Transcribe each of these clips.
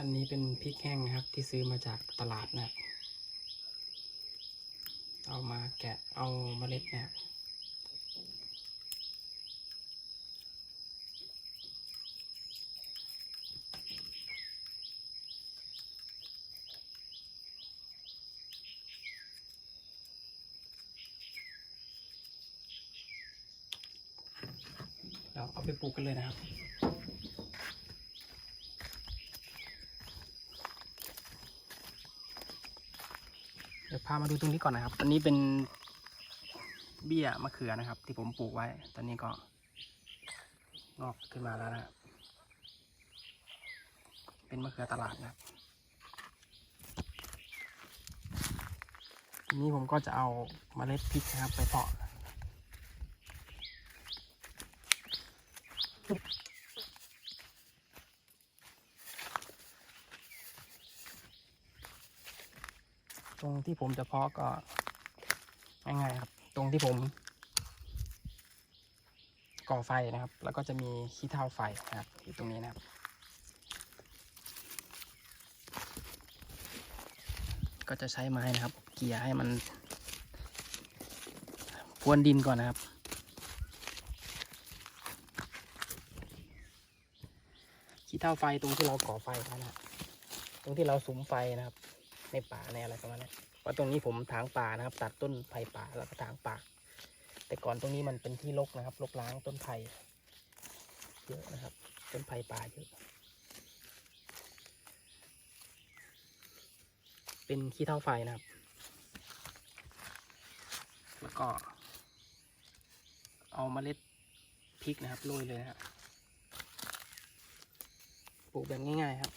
อันนี้เป็นพริกแห้งนะครับ ที่ซื้อมาจากตลาดนะเอามาแกะเอาเมล็ดนะครับเราเอาไปปลูกกันเลยนะครับ เดี๋ยวพามาดูตรงนี้ก่อนนะครับ ตอนนี้เป็นเบี้ยมะเขือนะครับ ที่ผมปลูกไว้ ตอนนี้ก็งอกขึ้นมาแล้วนะ เป็นมะเขือตลาดนะทีนี้ผมก็จะเอาเมล็ดพริกนะครับ ไปเพาะ ตรงที่ผมจะเพาะก็ง่ายๆครับ ตรงที่ผม ก่อไฟนะครับ แล้วก็จะมีขี้เถ้าไฟนะครับอยู่ตรงนี้นะครับ ก็จะใช้ไม้นะครับ เกี่ยให้มันพรวนดินก่อนนะครับขี้เถ้าไฟตรงที่เราก่อไฟนะครับตรงที่เราสุมไฟนะครับ ในป่าในอะไรประมาณนี้เพราตรงนี้ผมถางป่านะครับ ตัดต้นไผ่ป่าแล้วก็ถางป่า แต่ก่อนตรงนี้มันเป็นที่รกนะครับรกล้างต้นไผ่เยอะนะครับ ต้นไผ่ป่าเยอะ เป็นขี้เท่าไฟนะครับ แล้วก็ เอาเมล็ดพริกนะครับโรยเลยนะครับปลูกแบบง่ายๆครับ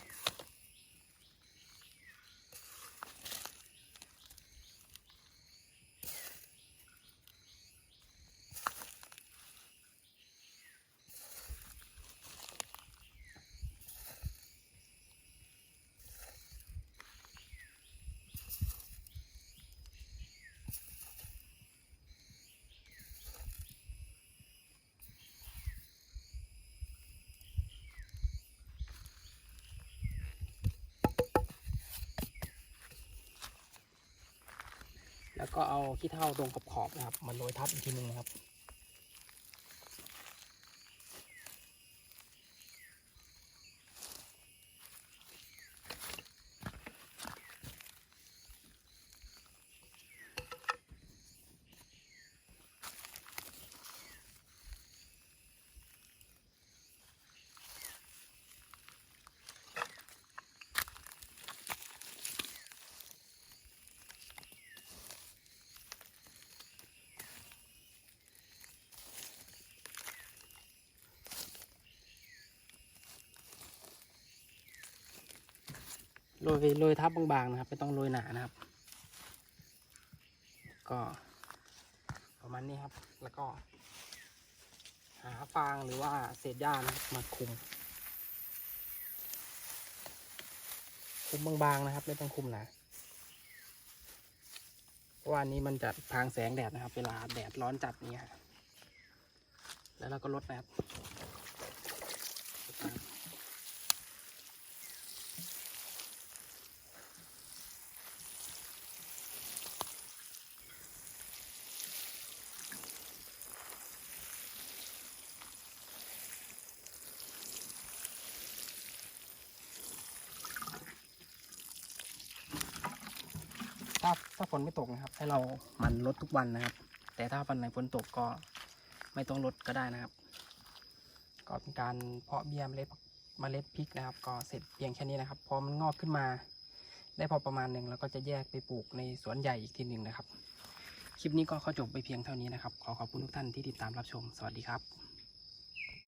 แล้วก็เอาขี้เถ้าตรงขอบๆนะครับมาโรยทับอีกทีหนึงนะครับ โรยโรยทับบางๆนะครับไม่ต้องโรยหนานะครับ ก็ประมาณนี้ครับ แล้วก็หาฟางหรือว่าเศษหญ้านะมาคุม คุมบางๆนะครับ ไม่ต้องคุมหนาเพราะว่าอันนี้มันจะพางแสงแดดนะครับ เวลาแดดร้อนจัดเนี่ยแล้วเราก็ลดนะครับ ถ้าถ้าฝนไม่ตกนะครับ ให้เรามันลดทุกวันนะครับ แต่ถ้าวันไหนฝนตกก็ไม่ต้องลดก็ได้นะครับ ก็เป็นการเพาะเบี้ยเมล็ดเมล็ดพริกนะครับ ก็เสร็จเพียงแค่นี้นะครับ พอมันงอกขึ้นมา ได้พอประมาณหนึ่งแล้วก็จะแยกไปปลูกในสวนใหญ่อีกทีหนึ่งนะครับ คลิปนี้ก็ขอจบไปเพียงเท่านี้นะครับ ขอขอบคุณทุกท่านที่ติดตามรับชม สวัสดีครับ